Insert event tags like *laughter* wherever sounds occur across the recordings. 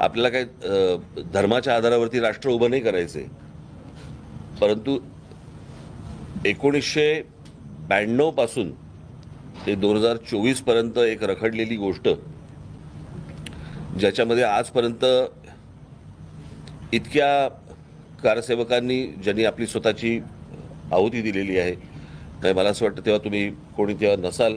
आपल्याला काय धर्माच्या आधारावरती राष्ट्र उभं नाही करायचे परंतु एकोणीसशे ब्याण्णवपासून ते दोन हजार चोवीसपर्यंत एक रखडलेली गोष्ट ज्याच्यामध्ये आजपर्यंत इतक्या कारसेवकांनी ज्यांनी आपली स्वतःची आहुती दिलेली आहे नाही मला असं वाटतं तेव्हा तुम्ही कोणी तेव्हा नसाल.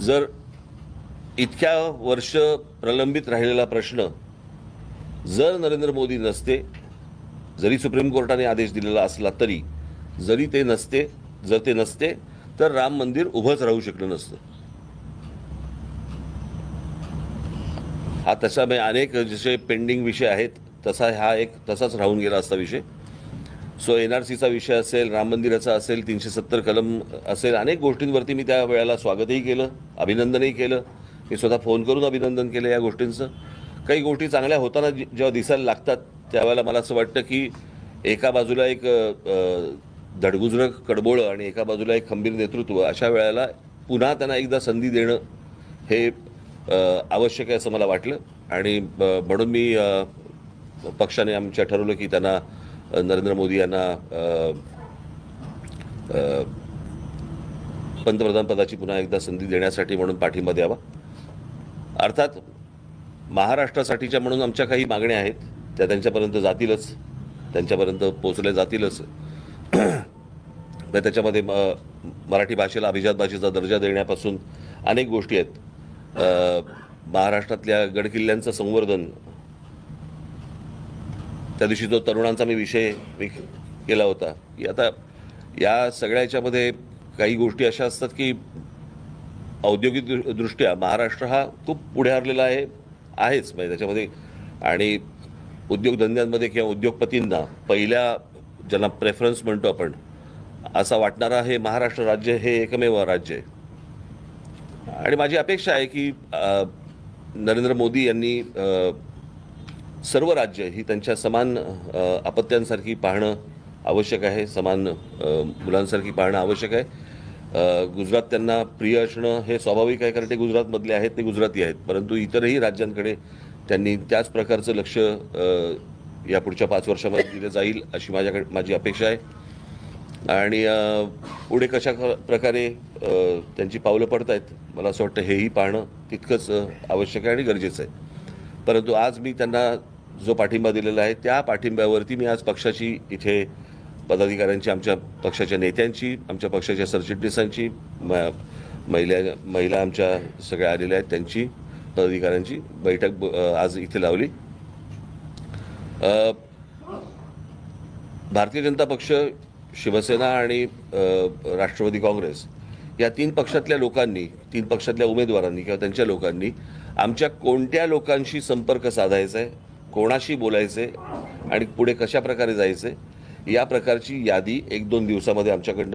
जर इतक्या वर्ष प्रलंबित राहिलेला प्रश्न जर नरेंद्र मोदी नसते जरी सुप्रीम कोर्टाने आदेश दिलेला असला तरी जरी ते नसते जर ते नसते तर राम मंदिर उभंच राहू शकलं नसतं. हा तसा अनेक जसे पेंडिंग विषय आहेत तसा हा एक तसाच राहून गेला असता विषय. सो एन आर सीचा विषय असेल राम मंदिराचा असेल तीनशे सत्तर कलम असेल अनेक गोष्टींवरती मी त्या वेळेला स्वागतही केलं अभिनंदनही केलं. मी स्वतः फोन करून अभिनंदन केलं या गोष्टींचं. काही गोष्टी चांगल्या होताना जेव्हा दिसायला लागतात त्यावेळेला मला असं वाटतं की एका बाजूला एक धडगुजरं कडबोळं आणि एका बाजूला एक खंबीर नेतृत्व अशा वेळेला पुन्हा त्यांना एकदा संधी देणं हे आवश्यक आहे असं मला वाटलं. आणि म्हणून मी पक्षाने आमच्या ठरवलं की त्यांना नरेंद्र मोदी यांना पंतप्रधान पदाची पुन्हा एकदा संधी देण्यासाठी म्हणून पाठिंबा द्यावा. अर्थात महाराष्ट्रासाठीच्या म्हणून आमच्या काही मागण्या आहेत त्या त्यांच्यापर्यंत जातीलच त्यांच्यापर्यंत पोचल्या जातीलच. *clears throat* तर त्याच्यामध्ये म- मराठी भाषेला अभिजात भाषेचा दर्जा देण्यापासून अनेक गोष्टी आहेत. महाराष्ट्रातल्या गडकिल्ल्यांचं संवर्धन त्या दिवशी जो तरुणांचा मी विषय मी केला होता की आता या सगळ्या याच्यामध्ये काही गोष्टी अशा असतात की औद्योगिक दृष्ट्या महाराष्ट्र हा खूप पुढे हरलेला आहे आहेच. म्हणजे त्याच्यामध्ये आणि उद्योगधंद्यांमध्ये किंवा उद्योगपतींना पहिल्या ज्यांना प्रेफरन्स म्हणतो आपण असा वाटणारा हे महाराष्ट्र राज्य हे एकमेव राज्य आहे. आणि माझी अपेक्षा आहे की नरेंद्र मोदी यांनी सर्व राज्य ही त्यांच्या समान आपत्त्यांसारखी पाहणं आवश्यक आहे समान मुलांसारखी पाहणं आवश्यक आहे. गुजरात त्यांना प्रिय असणं हे स्वाभाविक आहे कारण ते गुजरातमधले आहेत ते गुजराती आहेत. परंतु इतरही राज्यांकडे त्यांनी त्याच प्रकारचं लक्ष या पुढच्या पाच वर्षामध्ये दिलं जाईल अशी माझ्याकडे माझी अपेक्षा आहे. आणि पुढे कशा क- प्रकारे त्यांची पावलं पडत आहेत मला असं वाटतं हेही पाहणं तितकंच आवश्यक आहे आणि गरजेचं आहे. परंतु आज मी त्यांना जो पाठिंबा दिलेला आहे त्या पाठिंब्यावरती मी आज पक्षाची इथे पदाधिकाऱ्यांची आमच्या पक्षाच्या नेत्यांची आमच्या पक्षाच्या सरचिटणीसांची म महिला महिला आमच्या सगळ्या आलेल्या आहेत त्यांची पदाधिकाऱ्यांची बैठक आज इथे लावली. भारतीय जनता पक्ष शिवसेना आणि राष्ट्रवादी काँग्रेस या तीन पक्षातल्या लोकांनी तीन पक्षातल्या उमेदवारांनी किंवा त्यांच्या लोकांनी आमच्या कोणत्या लोकांशी संपर्क साधायचा आहे कोणाशी बोलायचे आणि पुढे कशा प्रकारे जायचे या प्रकारची यादी एक दोन दिवसामध्ये आमच्याकडनं